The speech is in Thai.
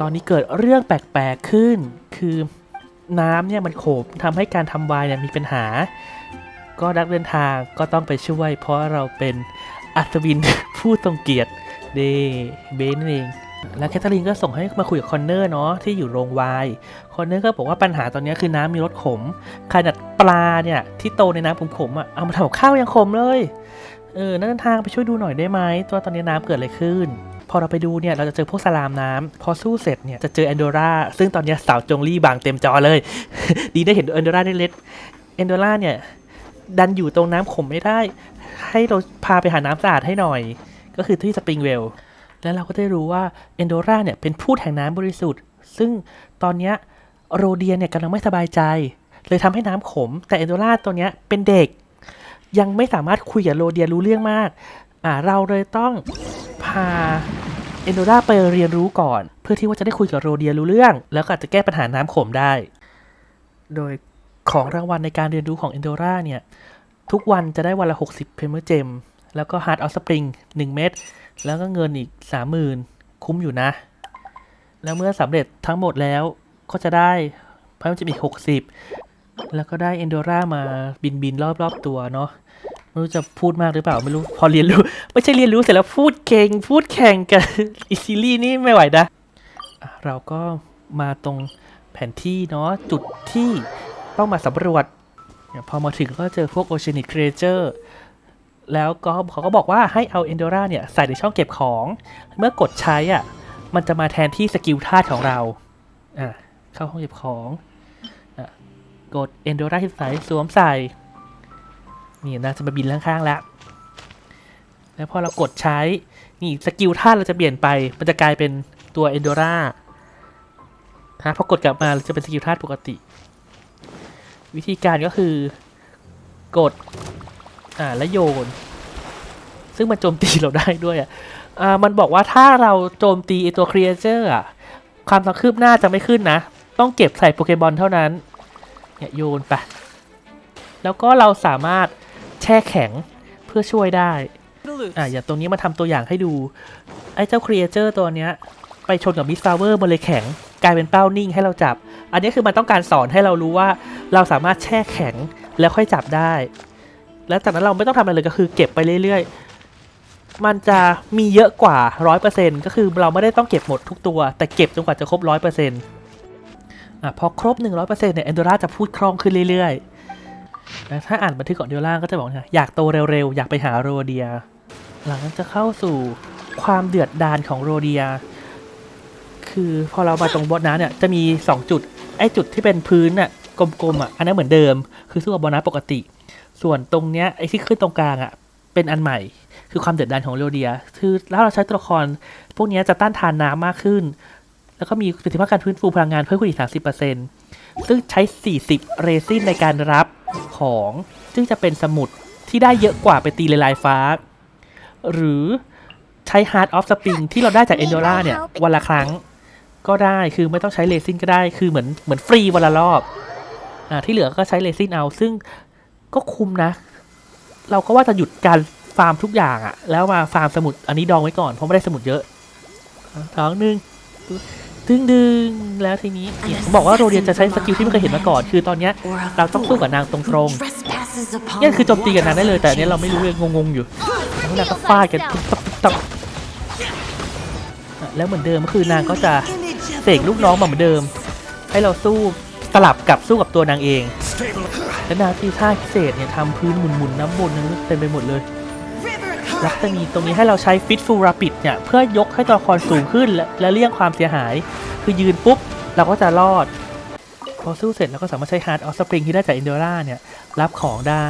ตอนนี้เกิดเรื่องแปลกๆขึ้น คือน้ำเนี่ยมันโขมทำให้การทำวายเนี่ยมีปัญหา ก็นักเดินทางก็ต้องไปช่วย เพราะเราเป็นอัศวินผู้ทรงเกียรติเดเบนนั่เองแล้วแคทเธอรีนก็ส่งให้มาคุยกับคอนเนอร์เนาะที่อยู่โรงวายคอนเนอร์ก็บอกว่าปัญหาตอนนี้คือน้ำมีรสขม ขนาดปลาเนี่ยที่โตในน้ำขมๆอะเอามาทำกับข้าวยังขมเลย เออนักเดินทางไปช่วยดูหน่อยได้ไหมตัวตอนนี้น้ำเกิดอะไรขึ้น อเราไปดูเนี่ยเราจะเจอพวกสลามน้ำพอสู้เสร็จเนี่ยจะเจอแอนโดราซึ่งตอนนี้สาวจงลี่บางเต็มจอเลย ดีได้เห็นแอนโดราได้เล็ดแอนโดราเนี่ยดันอยู่ตรงน้ำขมไม่ได้ ให้เราพาไปหาน้ำสะอาดให้หน่อย ก็คือที่สปริงเวลแล้วเราก็ได้รู้ว่าเอนโดราเนี่ยเป็นผู้แห่งน้ำบริสุทธิ์ ซึ่งตอนนี้โรเดียเนี่ยกำลังไม่สบายใจ เลยทำให้น้ำขม แต่เอนโดราตัวเนี้ยเป็นเด็ก ยังไม่สามารถคุยกับโรเดียรู้เรื่องมาก อ่าเราเลยต้องพา เอนโดราไปเรียนรู้ก่อน เพื่อที่ว่าจะได้คุยกับโรเดียรู้เรื่อง แล้วก็อาจจะแก้ปัญหาน้ำขมได้ โดยของรางวัลในการเรียนรู้ของเอนโดราเนี่ย ทุกวันจะได้วันละ 60 เพมเมอร์เจม แล้วก็ Heart of Spring 1เม็ดแล้วก็เงินอีก 30,000 คุ้มอยู่นะ แล้วเมื่อสำเร็จทั้งหมดแล้วก็จะได้เพิ่มจะมีก 60 แล้วก็ได้เอนโดรามาบินบินรอบๆตัวเนาะ ไม่รู้จะพูดมากหรือเปล่าไม่รู้ พอเรียนรู้ ไม่ใช่เรียนรู้เสร็จแล้วพูดเก่ง พูดแข่งกับอิซิลี่นี่ไม่ไหวนะเราก็มาตรงแผนที่เนาะจุดที่ต้องมาสำรวจ พอมาถึงก็เจอพวกโอเชียนิ c ครเจอร์แล้วก็เขาก็บอกว่าให้เอาเอนโดราเนี่ย ใส่ในช่องเก็บของ เมื่อกดใช้อะ มันจะมาแทนที่สกิลธาตุของเรา อะ เข้าห้องเก็บของอกดเอนโดราที่ใส่สวมใส่ นี่นะจะมาบินข้างๆแล้ว แล้วพอเรากดใช้ นี่สกิลธาตุเราจะเปลี่ยนไป มันจะกลายเป็นตัวเอนโดราฮะพอกดกลับมาจะเป็นสกิลธาตุปกติ วิธีการก็คือกด อ่า แล้วโยน ซึ่งมันโจมตีเราได้ด้วยอะอ่ามันบอกว่าถ้าเราโจมตีไอตัวครีเอเจอร์อะ ความต้องคืบหน้าจะไม่ขึ้นนะ ต้องเก็บใส่โปเกมอนเท่านั้น เนี่ยโยนไป แล้วก็เราสามารถ แช่แข็งเพื่อช่วยได้ อ่าอย่างตรงนี้มาทำตัวอย่างให้ดู ไอ้เจ้าครีเอเจอร์ตัวเนี้ย ไปชนกับมิสฟาเวอร์มันเลยแข็ง กลายเป็นเป้านิ่งให้เราจับ อันนี้คือมันต้องการสอนให้เรารู้ว่าเราสามารถแช่แข็งแล้วค่อยจับได้ แล้วจากนั้นเราไม่ต้องทำอะไรเลยก็คือเก็บไปเรื่อยๆ มันจะมีเยอะกว่า 100%ก็คือเราไม่ได้ต้องเก็บหมดทุกตัว แต่เก็บจนกว่าจะครบ 100%อะพอครบ 100%เนี่ยแอนโดราจะพูดคล่องขึ้นเรื่อยๆ แล้วถ้าอ่านบันทึกของเดล่างก็จะบอกว่าอยากโตเร็วๆ อยากไปหาโรเดีย หลังจากจะเข้าสู่ความเดือดดาลของโรเดีย คือพอเรามาตรงบอสน้ำเนี่ยจะมี 2 จุด ไอ้จุดที่เป็นพื้นน่ะกลมๆอะอันนั้นเหมือนเดิม คือสู้กับบอสน้ำปกติ ส่วนตรงเนี้ยไอ้ที่ขึ้นตรงกลางอะเป็นอันใหม่คือความเดือดดาลของโรเดีย คือถ้าเราใช้ตัวละคร พวกนี้จะต้านทานน้ำมากขึ้น แล้วก็มีประสิทธิภาพการฟื้นฟูพลังงานเพิ่มขึ้นอีก 30%ซึ่งใช้ 40 เรซินในการรับ ของซึ่งจะเป็นสมุดที่ได้เยอะกว่าไปตีเลลายฟ้า หรือใช้ Heart of Spring ที่เราได้จาก e n d o r a เนี่ย วันละครั้งก็ได้คือไม่ต้องใช้เลซินก็ได้คือเหมือนเหมือนฟรีวันละรอบอ่าที่เหลือก็ใช้เลซินเอา ซึ่งก็คุ้มนะ เราก็ว่าจะหยุดการฟาร์มทุกอย่างอะแล้วมาฟาร์มสมุดอันนี้ดองไว้ก่อนเพราะไม่ได้สมุดเยอะสองหนึ่ง ดึงดึงแล้วทีนี้เนี่ยผมบอกว่าโรเดียจะใช้สกิลที่ไม่เคยเห็นมาก่อน คือตอนเนี้ยเราต้องสู้กับนางตรงๆเนี่ยคือโจมตีกับนางได้เลย แต่อันนี้เราไม่รู้เลยงงๆอยู่แล้วนางก็ฟาดกันตุ๊บตับตุ๊บตับอะแล้วเหมือนเดิมก็คือนางก็จะเสกลูกน้องมาเหมือนเดิม ให้เราสู้สลับกับสู้กับตัวนางเองและนางที่ท่าพิเศษเนี่ยทำพื้นหมุนๆน้ำบนนั้นเต็มไปหมดเลยแล้วจะมีตรงนี้ให้เราใช้ฟิตฟูราปิดเนี่ยเพื่อยกให้ตัวละครสูงขึ้นและและเลี่ยงความเสียหาย คือยืนปุ๊บ เราก็จะรอด พอสู้เสร็จเราก็สามารถใช้ฮาร์ดออสปริงที่ได้จากอินเดอร่าเนี่ยรับของได้